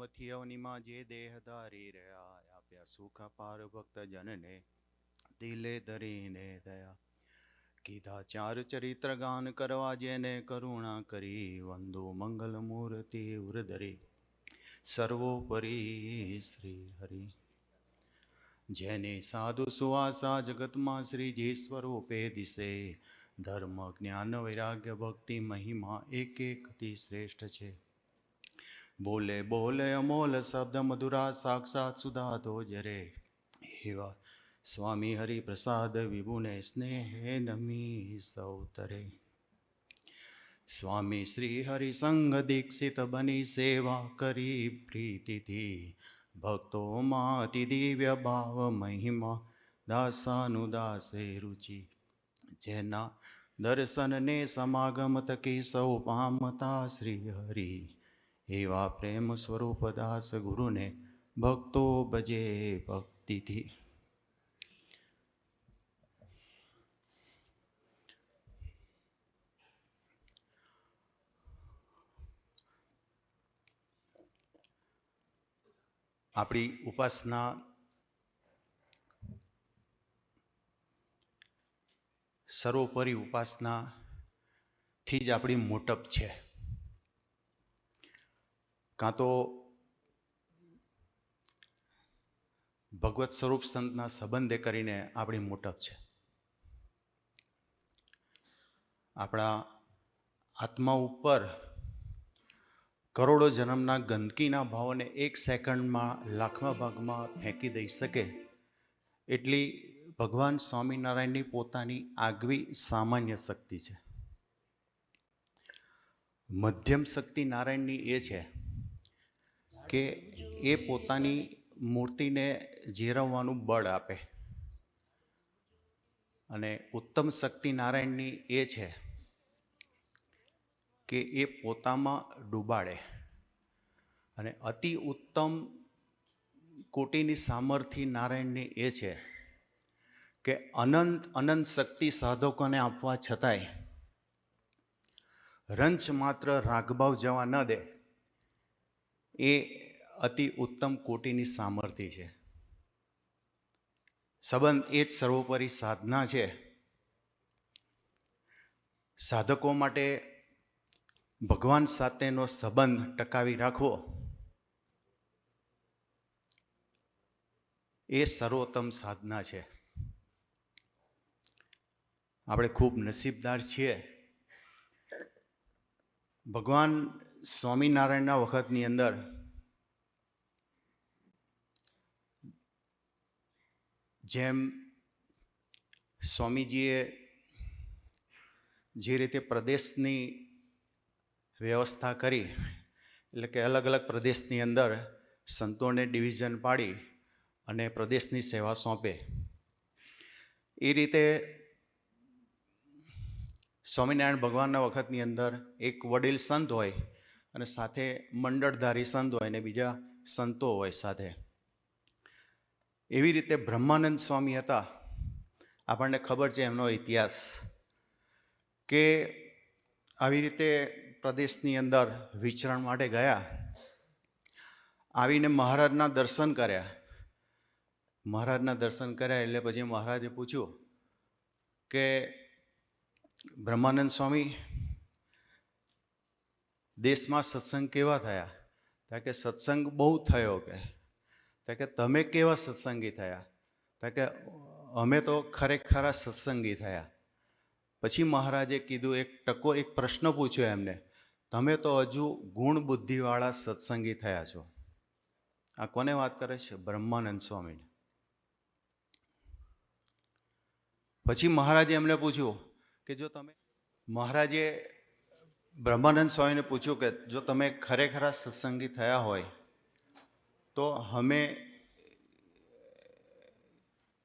અક્ષરધામથી અવનીમાં જે દેહ ધારી રહ્યા આપ્યા સુખ પાર ભક્ત જનને, દિલે ધરીને દયા. કીધા, ચાર ચરિત્ર ગાન કરવા જેને કરુણા કરી, વંદો મંગલ મૂર્તિ ઉરધરી. સર્વોપરી શ્રી હરિ. જેને સાધુ સુવાસા જગતમાં શ્રીજી સ્વરૂપે દિશે. ધર્મ, જ્ઞાન, વૈરાગ્ય, ભક્તિ, મહિમા એક એકથી શ્રેષ્ઠ છે. બોલે બોલે અમોલ શબ્દ મધુરા સાક્ષાત સુધા તો જરે. એવા સ્વામી હરિપ્રસાદ વિભુને સ્નેહે નમી સૌતરે. સ્વામી શ્રી હરિસંગ દીક્ષિત બની સેવા કરી પ્રીતિથી. ભક્તોમાં અતિ દિવ્ય ભાવ મહિમા, દાસાનુદાસે રુચિ. જેના દર્શનને સમાગમ તકી સૌ પામતા શ્રી હરિ. એવા પ્રેમ સ્વરૂપ દાસ ગુરુને ભક્તો ભજે ભક્તિથી. આપણી ઉપાસના સર્વોપરી ઉપાસનાથી જ આપણી મોટપ છે. કાં તો ભગવત સ્વરૂપ સંતના સંબંધે કરીને આપણી મોટપ છે. આપણા આત્મા ઉપર કરોડો જન્મના ગંદકીના ભાવોને એક સેકન્ડમાં લાખમા ભાગમાં ફેંકી દઈ શકે એટલી ભગવાન સ્વામિનારાયણની પોતાની આગવી સામાન્ય શક્તિ છે. મધ્યમ શક્તિ નારાયણની એ છે કે એ પોતાની મૂર્તિને જીરવવાનું બળ આપે. અને ઉત્તમ શક્તિ નારાયણની એ છે કે એ પોતામાં ડૂબાડે. અને અતિ ઉત્તમ કોટીની સામર્થ્ય નારાયણની એ છે કે અનંત અનંત શક્તિ સાધકોને આપવા છતાંય રંચ માત્ર રાગભાવ જવા ન દે. એ અતિ ઉત્તમ કોટીની સામર્થ્ય છે. સંબંધ એ જ સર્વોપરી સાધના છે. સાધકો માટે ભગવાન સાથેનો સંબંધ ટકાવી રાખવો એ સર્વોત્તમ સાધના છે. આપણે ખૂબ નસીબદાર છીએ. ભગવાન સ્વામિનારાયણના વખતની અંદર જેમ સ્વામીજીએ જે રીતે પ્રદેશની વ્યવસ્થા કરી, એટલે કે અલગ અલગ પ્રદેશની અંદર સંતોને ડિવિઝન પાડી અને પ્રદેશની સેવા સોંપે. એ રીતે સ્વામિનારાયણ ભગવાનના વખતની અંદર એક વડીલ સંત હોય અને સાથે મંડળધારી સંત હોય અને બીજા સંતો હોય સાથે. એવી રીતે બ્રહ્માનંદ સ્વામી હતા. આપણને ખબર છે એમનો ઇતિહાસ કે આવી રીતે પ્રદેશની અંદર વિચરણ માટે ગયા. આવીને મહારાજના દર્શન કર્યા. મહારાજના દર્શન કર્યા એટલે પછી મહારાજે પૂછ્યું કે બ્રહ્માનંદ સ્વામી, દેશમાં સત્સંગ કેવા થયા? ત્યાં કે સત્સંગ બહુ થયો કે. ત્યાં કે તમે કેવા સત્સંગી થયા? તો કે, અમે તો ખરેખરા સત્સંગી થયા. પછી મહારાજે કીધું, એક ટકો, એક પ્રશ્ન પૂછ્યો એમને. તમે તો હજુ ગુણ બુદ્ધિવાળા સત્સંગી થયા છો. આ કોને વાત કરે છે? બ્રહ્માનંદ સ્વામીને. પછી મહારાજે એમને પૂછ્યું કે જો તમે, મહારાજે બ્રહ્માનંદ સ્વામીને પૂછ્યું કે જો તમે ખરેખરા સત્સંગી થયા હોય તો અમે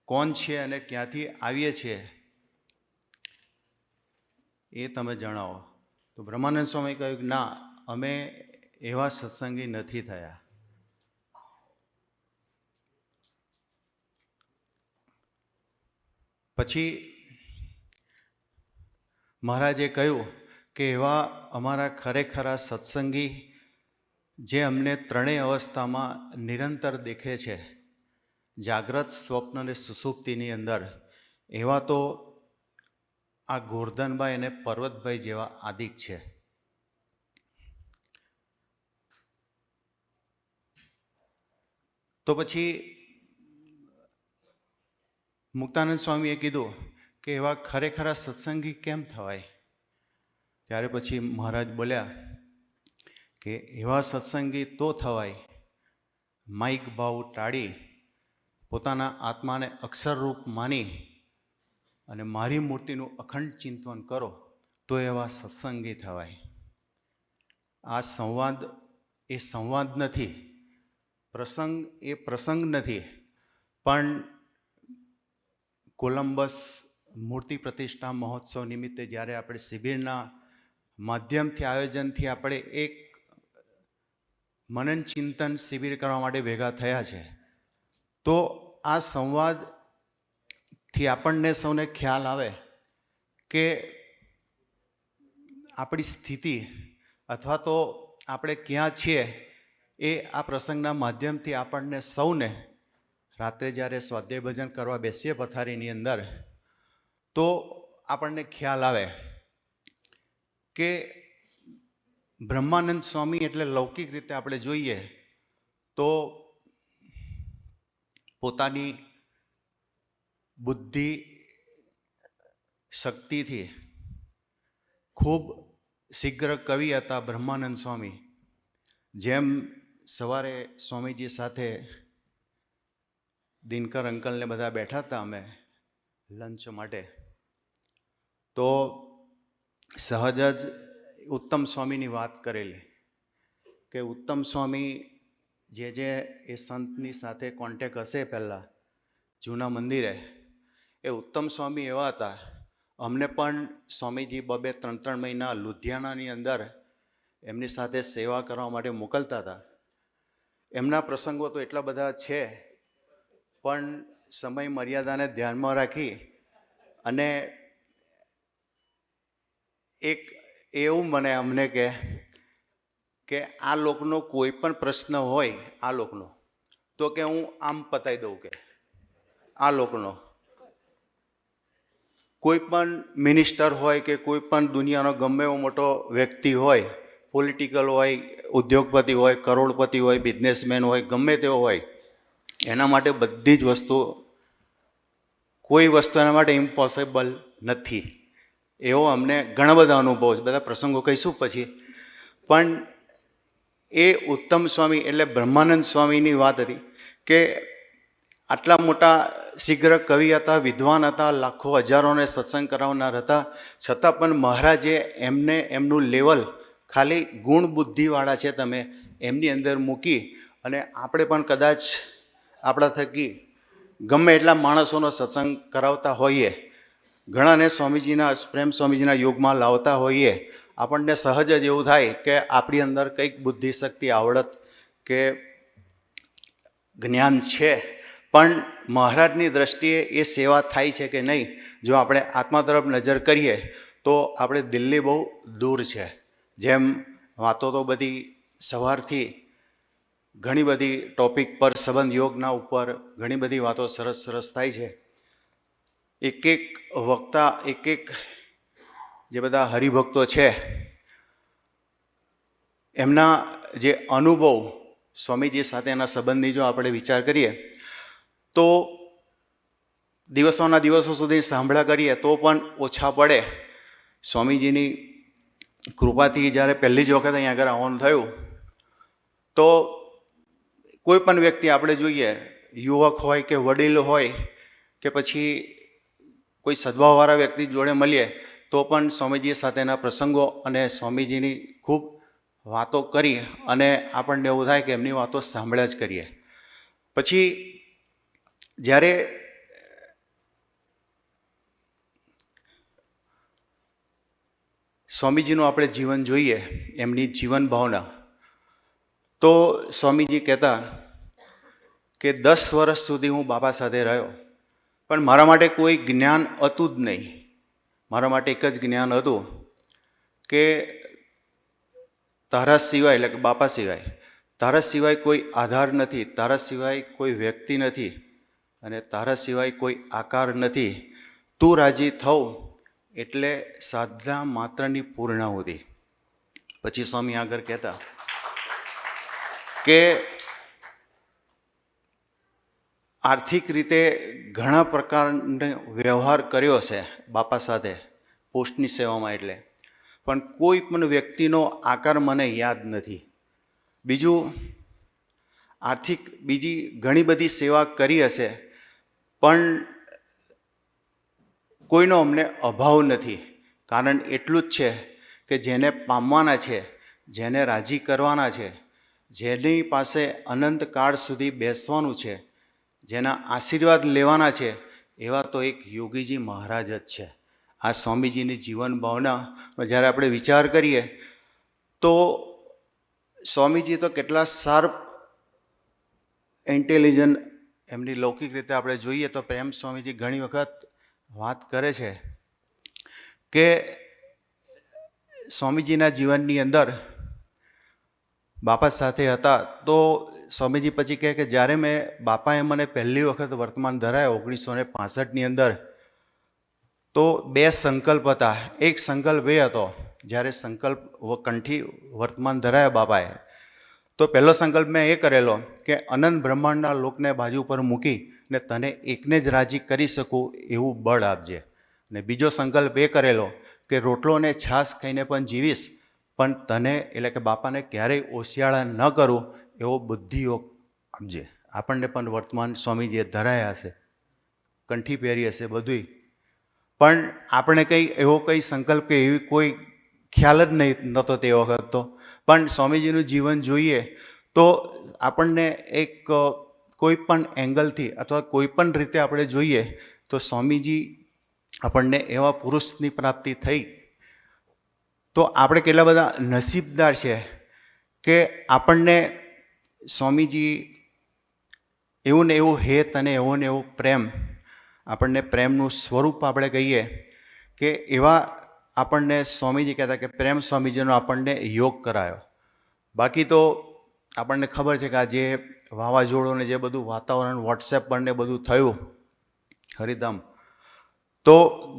કોણ છીએ અને ક્યાંથી આવીએ છીએ? એ તમે જણાવો. તો બ્રહ્માનંદ સ્વામી કહ્યું કે ના, અમે એવા સત્સંગી નથી થયા. પછી મહારાજે કહ્યું કે એવા અમારા ખરેખરા સત્સંગી જે અમને ત્રણેય અવસ્થામાં નિરંતર દેખે છે. જાગ્રત સ્વપ્ન અને સુસુપ્તિની અંદર, એવા તો આ ગોરધનભાઈ અને પર્વતભાઈ જેવા આદિક છે. તો પછી મુક્તાનંદ સ્વામીએ કીધું કે એવા ખરેખરા સત્સંગી કેમ થવાય? ત્યારે પછી મહારાજ બોલ્યા કે એવા સત્સંગી તો થવાય. માઇક ભાવ ટાળી, પોતાના આત્માને અક્ષરરૂપ માની અને મારી મૂર્તિનું અખંડ ચિંતન કરો, તો એવા સત્સંગી થવાય. આ સંવાદ એ સંવાદ નથી. પ્રસંગ એ પ્રસંગ નથી. પણ કોલંબસ મૂર્તિ પ્રતિષ્ઠા મહોત્સવ નિમિત્તે જ્યારે આપણે શિબિરના માધ્યમથી આયોજનથી આપણે એક મનન ચિંતન શિબિર કરવા માટે ભેગા થયા છે. તો આ સંવાદથી આપણને સૌને ખ્યાલ આવે કે આપણી સ્થિતિ અથવા તો આપણે ક્યાં છીએ એ આ પ્રસંગના માધ્યમથી આપણને સૌને રાત્રે જ્યારે સ્વાધ્યાય ભજન કરવા બેસીએ પથારીની અંદર, તો આપણને ખ્યાલ આવે કે બ્રહ્માનંદ સ્વામી એટલે લૌકિક રીતે આપણે જોઈએ તો પોતાની બુદ્ધિ શક્તિથી ખૂબ શીઘ્ર કવિ હતા બ્રહ્માનંદ સ્વામી. જેમ સવારે સ્વામીજી સાથે દિનકર અંકલને બધા બેઠા હતા અમે લંચ માટે, તો સહજ જ ઉત્તમ સ્વામીની વાત કરેલી કે ઉત્તમ સ્વામી જે જે એ સંતની સાથે કોન્ટેક હશે પહેલાં જૂના મંદિરે, એ ઉત્તમ સ્વામી એવા હતા. અમને પણ સ્વામીજી બબે ત્રણ ત્રણ મહિના લુધિયાણાની અંદર એમની સાથે સેવા કરવા માટે મોકલતા હતા. એમના પ્રસંગો તો એટલા બધા છે, પણ સમય મર્યાદાને ધ્યાનમાં રાખી અને એક એવું મને અમને કે કે આ લોકનો કોઈ પણ પ્રશ્ન હોય, આ લોકનો. તો કે હું આમ પતાવી દઉં કે આ લોકનો. કોઈ પણ મિનિસ્ટર હોય કે કોઈ પણ દુનિયાનો ગમે એવો મોટો વ્યક્તિ હોય પોલિટિકલ હોય, ઉદ્યોગપતિ હોય, કરોડપતિ હોય બિઝનેસમેન હોય, ગમે તેવો હોય, એના માટે બધી જ વસ્તુ, કોઈ વસ્તુ એના માટે ઇમ્પોસિબલ નથી. એવો અમને ઘણા બધા અનુભવ છે. બધા પ્રસંગો કહીશું પછી. પણ એ ઉત્તમ સ્વામી એટલે બ્રહ્માનંદ સ્વામીની વાત હતી કે આટલા મોટા શીઘ્ર કવિ હતા, વિદ્વાન હતા, લાખો હજારોને સત્સંગ કરાવનાર હતા. છતાં પણ મહારાજે એમને એમનું લેવલ ખાલી ગુણ બુદ્ધિવાળા છે તમે એમની અંદર મૂકી અને આપણે પણ કદાચ આપણા થકી ગમે એટલા માણસોનો સત્સંગ કરાવતા હોઈએ ઘણાને સ્વામીજીના, પ્રેમ સ્વામીજીના યોગમાં લાવતા હોઈએ. આપણને સહજ જ એવું થાય કે આપણી અંદર કંઈક બુદ્ધિ શક્તિ આવડત કે જ્ઞાન છે. પણ મહારાજની દ્રષ્ટિએ એ સેવા થાય છે કે નહીં? જો આપણે આત્મા તરફ નજર કરીએ, તો આપણે દિલ્હી બહુ દૂર છે. જેમ વાતો તો બધી સવારથી ઘણી બધી ટોપિક પર, સંબંધ યોગના ઉપર ઘણી બધી વાતો સરસ સરસ થાય છે. એક એક વક્તા એક એક જે બધા હરિભક્તો છે, એમના જે અનુભવ સ્વામીજી સાથેના સંબંધની જો આપણે વિચાર કરીએ, તો દિવસોના દિવસો સુધી સાંભળ્યા કરીએ તો પણ ઓછા પડે. સ્વામીજીની કૃપાથી જ્યારે પહેલી જ વખત અહીંયા આગળ આવવાનું થયું, તો કોઈ પણ વ્યક્તિ આપણે જોઈએ, યુવક હોય કે વડીલ હોય કે પછી કોઈ સદભાવવાળા વ્યક્તિ જોડે મળીએ, તો પણ સ્વામીજી સાથેના પ્રસંગો અને સ્વામીજીની ખૂબ વાતો કરી અને આપણને એવું થાય કે એમની વાતો સાંભળ્યા જ કરીએ. પછી જ્યારે સ્વામીજીનું આપણે જીવન જોઈએ, એમની જીવન ભાવના, તો સ્વામીજી કહેતા કે દસ વર્ષ સુધી હું બાબા સાથે રહ્યો. પણ મારા માટે કોઈ જ્ઞાન હતું જ નહીં. મારા માટે એક જ જ્ઞાન હતું કે તારા સિવાય, એટલે કે બાપા સિવાય, તારા સિવાય કોઈ આધાર નથી, તારા સિવાય કોઈ વ્યક્તિ નથી અને તારા સિવાય કોઈ આકાર નથી. તું રાજી થવ એટલે સાધના માત્રની પૂર્ણાહુતિ. પછી સ્વામી આગળ કહેતા કે આર્થિક રીતે ઘણા પ્રકારનો વ્યવહાર કર્યો છે બાપા સાથે, પોસ્ટની સેવામાં એટલે. પણ કોઈ પણ વ્યક્તિનો આકાર મને યાદ નથી. બીજું, આર્થિક બીજી ઘણી બધી સેવા કરી હશે, પણ કોઈનો અમને અભાવ નથી. કારણ એટલું જ છે કે જેને પામવાના છે, જેને રાજી કરવાના છે, જેની પાસે અનંત કાળ સુધી બેસવાનું છે જેના આશીર્વાદ લેવાના છે, એવા તો એક યોગીજી મહારાજ જ છે. આ સ્વામીજીની જીવન ભાવના જ્યારે આપણે વિચાર કરીએ, તો સ્વામીજી તો કેટલા શાર્પ ઇન્ટેલિજન્ટ એમની લૌકિક રીતે આપણે જોઈએ તો પ્રેમ સ્વામીજી ઘણી વખત વાત કરે છે કે સ્વામીજીના જીવનની અંદર બાપા સાથે હતા, તો સ્વામીજી પછી કહે કે જ્યારે મેં બાપાએ મને પહેલી વખત વર્તમાન ધરાયો ઓગણીસો ને પાસઠની અંદર, તો બે સંકલ્પ હતા. એક સંકલ્પ એ હતો, જ્યારે સંકલ્પ કંઠી વર્તમાન ધરાયા બાપાએ, તો પહેલો સંકલ્પ મેં એ કરેલો કે અનંત બ્રહ્માંડના લોકને બાજુ પર મૂકી ને તને એકને જ રાજી કરી શકું એવું બળ આપજે. ને બીજો સંકલ્પ એ કરેલો કે રોટલો ને છાશ ખાઈને પણ જીવીશ પણ તને એટલે કે બાપાને ક્યારેય ઓશિયાળા ન કરો એવો બુદ્ધિયોગ આપજે આપણને પણ વર્તમાન સ્વામીજીએ ધરાયા હશે કંઠી પહેરી હશે બધુંય. પણ આપણે કંઈ એવો કંઈ સંકલ્પ કે એવી કોઈ ખ્યાલ જ નહીં નહોતો તે વખત તો પણ સ્વામીજીનું જીવન જોઈએ તો આપણને એક કોઈ પણ એંગલથી અથવા કોઈ પણ રીતે આપણે જોઈએ તો સ્વામીજી આપણને એવા પુરુષની પ્રાપ્તિ થઈ તો આપણે કેટલા બધા નસીબદાર છે કે આપણને સ્વામીજી એવું ને એવું હેત અને એવો ને એવો પ્રેમ, આપણને પ્રેમનું સ્વરૂપ આપણે કહીએ કે એવા આપણને સ્વામીજી કહેતા કે પ્રેમ સ્વામીજીનો આપણને યોગ કરાયો. બાકી તો આપણને ખબર છે કે આ જે વાવાઝોડોને જે બધું વાતાવરણ, વોટ્સએપ પર ને બધું થયું હરિદમ તો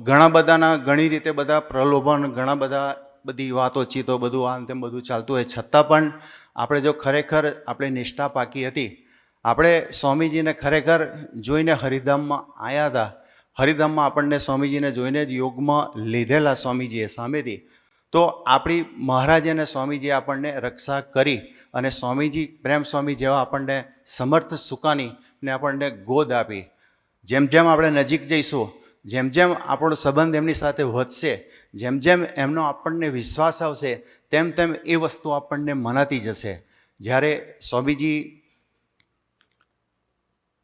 ઘણા બધાના ઘણી રીતે બધા પ્રલોભન, ઘણા બધા બધી વાતો, ચીતો બધું આમ તેમ બધું ચાલતું હોય. છતાં પણ આપણે જો ખરેખર આપણે નિષ્ઠા પાકી હતી, આપણે સ્વામીજીને ખરેખર જોઈને હરિધામમાં આવ્યા હતા. હરિધામમાં આપણને સ્વામીજીને જોઈને જ યોગમાં લીધેલા સ્વામીજીએ સામેથી. તો આપણી મહારાજ અને સ્વામીજીએ આપણને રક્ષા કરી અને સ્વામીજી, પ્રેમ સ્વામી જેવા આપણને સમર્થ સુકાની ને આપણને ગોદ આપી. જેમ જેમ આપણે નજીક જઈશું, જેમ જેમ આપણો સંબંધ એમની સાથે વધશે જેમ જેમ એમનો આપણને વિશ્વાસ આવશે, તેમ તેમ એ વસ્તુ આપણને મનાતી જશે. જ્યારે સ્વામીજી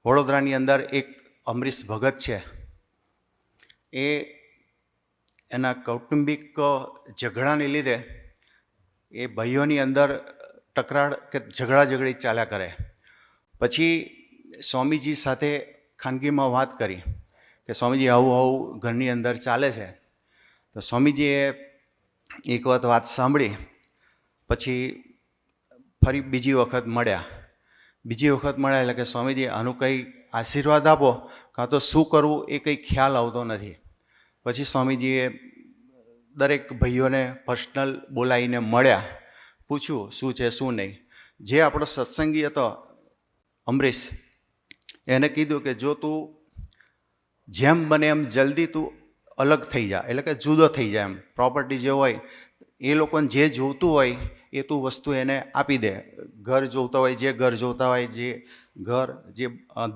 વડોદરાની અંદર એક અમરીશ ભગત છે, એ એના કૌટુંબિક ઝઘડાને લીધે એ ભાઈઓની અંદર ટકરાળ કે ઝઘડા ઝઘડી ચાલ્યા કરે. પછી સ્વામીજી સાથે ખાનગીમાં વાત કરી કે સ્વામીજી, આવું આવું ઘરની અંદર ચાલે છે. તો સ્વામીજીએ એક વખત વાત સાંભળી, પછી ફરી બીજી વખત મળ્યા. બીજી વખત મળ્યા એટલે કે સ્વામીજી આનું કંઈ આશીર્વાદ આપો, કાં તો શું કરવું એ કંઈ ખ્યાલ આવતો નથી. પછી સ્વામીજીએ દરેક ભાઈઓને પર્સનલ બોલાવીને મળ્યા, પૂછ્યું શું છે, શું નહીં. જે આપણો સત્સંગી હતો અમરીશ, એને કીધું કે જો તું જેમ બને એમ જલ્દી તું અલગ થઈ જા એટલે કે જુદો થઈ જાય એમ. પ્રોપર્ટી જે હોય, એ લોકોને જે જોતું હોય, એ તું વસ્તુ એને આપી દે. ઘર જોતા હોય, જે ઘર જોતા હોય, જે ઘર, જે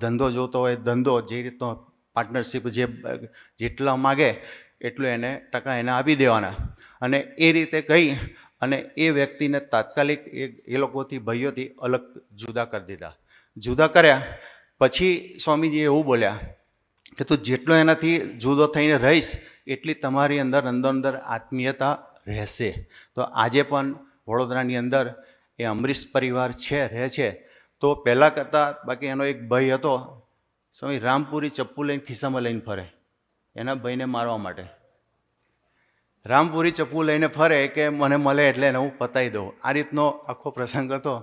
ધંધો જોતો હોય, ધંધો જે રીતનો પાર્ટનરશિપ જે, જેટલા માગે, એટલું એને ટકા એને આપી દેવાના. અને એ રીતે કહી, અને એ વ્યક્તિને તાત્કાલિક એ એ લોકોથી, ભાઈઓથી અલગ જુદા કરી દીધા. જુદા કર્યા, પછી સ્વામીજી એવું બોલ્યા કે તું જેટલો એનાથી જુદો થઈને રહીશ, એટલી તમારી અંદર અંદર અંદર આત્મીયતા રહેશે. તો આજે પણ વડોદરાની અંદર એ અમરીશ પરિવાર છે, રહે છે. તો પહેલાં કરતાં બાકી એનો એક ભાઈ હતો, સ્વામી, રામપુરી ચપ્પુ લઈને ખિસ્સામાં લઈને ફરે, એના ભાઈને મારવા માટે. રામપુરી ચપ્પુ લઈને ફરે કે મને મળે એટલે એને હું પતાવી દઉં. આ રીતનો આખો પ્રસંગ હતો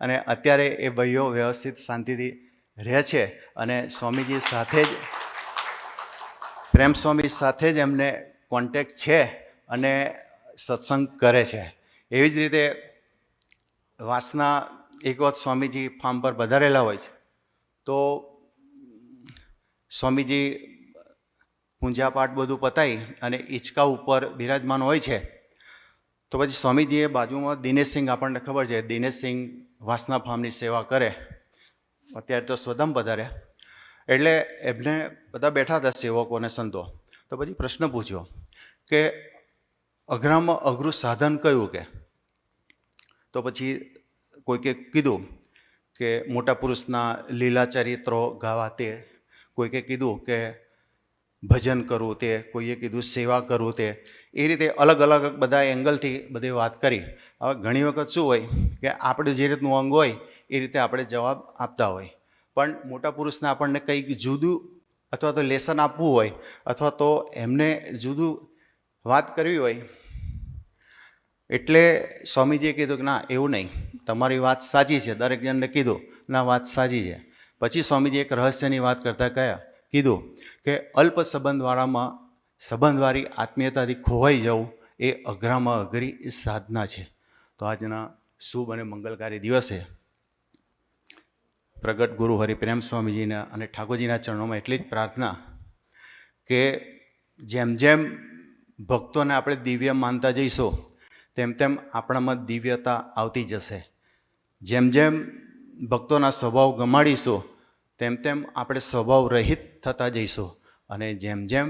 અને અત્યારે એ ભાઈઓ વ્યવસ્થિત શાંતિથી રહે છે અને સ્વામીજી સાથે જ પ્રેમ સ્વામી સાથે જ એમને કોન્ટેક છે અને સત્સંગ કરે છે. એવી જ રીતે વાસના એક વખત સ્વામીજી ફાર્મ પર વધારેલા હોય છે. તો સ્વામીજી પૂંજાપાઠ બધું પતાવી અને હિંચકા ઉપર બિરાજમાન હોય છે. તો પછી સ્વામીજીએ બાજુમાં દિનેશસિંહ આપણને ખબર છે. દિનેશસિંહ વાસના ફાર્મની સેવા કરે. અત્યારે તો સ્વદમ પધાર્યા. એટલે એમને બધા બેઠા હતા સેવકો અને સંતો. તો પછી પ્રશ્ન પૂછ્યો કે અઘરામાં અઘરું સાધન કયું કે? તો પછી કોઈકે કીધું કે મોટા પુરુષના લીલા ચરિત્રો ગાવા તે. કોઈકે કીધું કે ભજન કરવું તે. કોઈએ કીધું સેવા કરવું તે. એ રીતે અલગ અલગ બધા એંગલથી બધી વાત કરી. હવે ઘણી વખત શું હોય કે આપણે જે રીતનું અંગ હોય એ રીતે આપણે જવાબ આપતા હોય. પણ મોટા પુરુષને આપણને કંઈક જુદું અથવા તો લેસન આપવું હોય અથવા તો એમને જુદું વાત કરવી હોય, એટલે સ્વામીજીએ કીધું કે ના, એવું નહીં. તમારી વાત સાચી છે. દરેક જણને કીધું, ના, વાત સાચી છે. પછી સ્વામીજી એક રહસ્યની વાત કરતાં કયા કીધું કે અલ્પ સંબંધવાળામાં સંબંધવાળી આત્મીયતાથી ખોવાઈ જવું એ અઘરામાં અઘરી સાધના છે. તો આજના શુભ અને મંગલકારી દિવસે પ્રગટ ગુરુ હરિપ્રેમ સ્વામીજીના અને ઠાકોરજીના ચરણોમાં એટલી જ પ્રાર્થના કે જેમ જેમ ભક્તોને આપણે દિવ્ય માનતા જઈશું, તેમ તેમ આપણામાં દિવ્યતા આવતી જશે. જેમ જેમ ભક્તોના સ્વભાવ ગમાડીશું, તેમ તેમ આપણે સ્વભાવ રહિત થતા જઈશું અને જેમ જેમ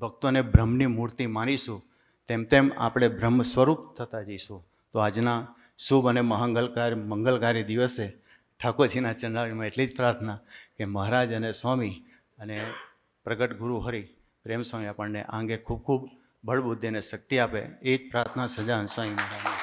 ભક્તોને બ્રહ્મની મૂર્તિ માનીશું, તેમ તેમ આપણે બ્રહ્મ સ્વરૂપ થતા જઈશું. તો આજના શુભ અને મંગલકારી મંગલકારી દિવસે ઠાકોરજીના ચરણામાં એટલી જ પ્રાર્થના કે મહારાજ અને સ્વામી અને પ્રગટ ગુરુ હરિ પ્રેમ સ્વામી આપણને આ અંગે ખૂબ ખૂબ બળબુદ્ધિ અને શક્તિ આપે એ જ પ્રાર્થના સજા સ્વામી મહારાજ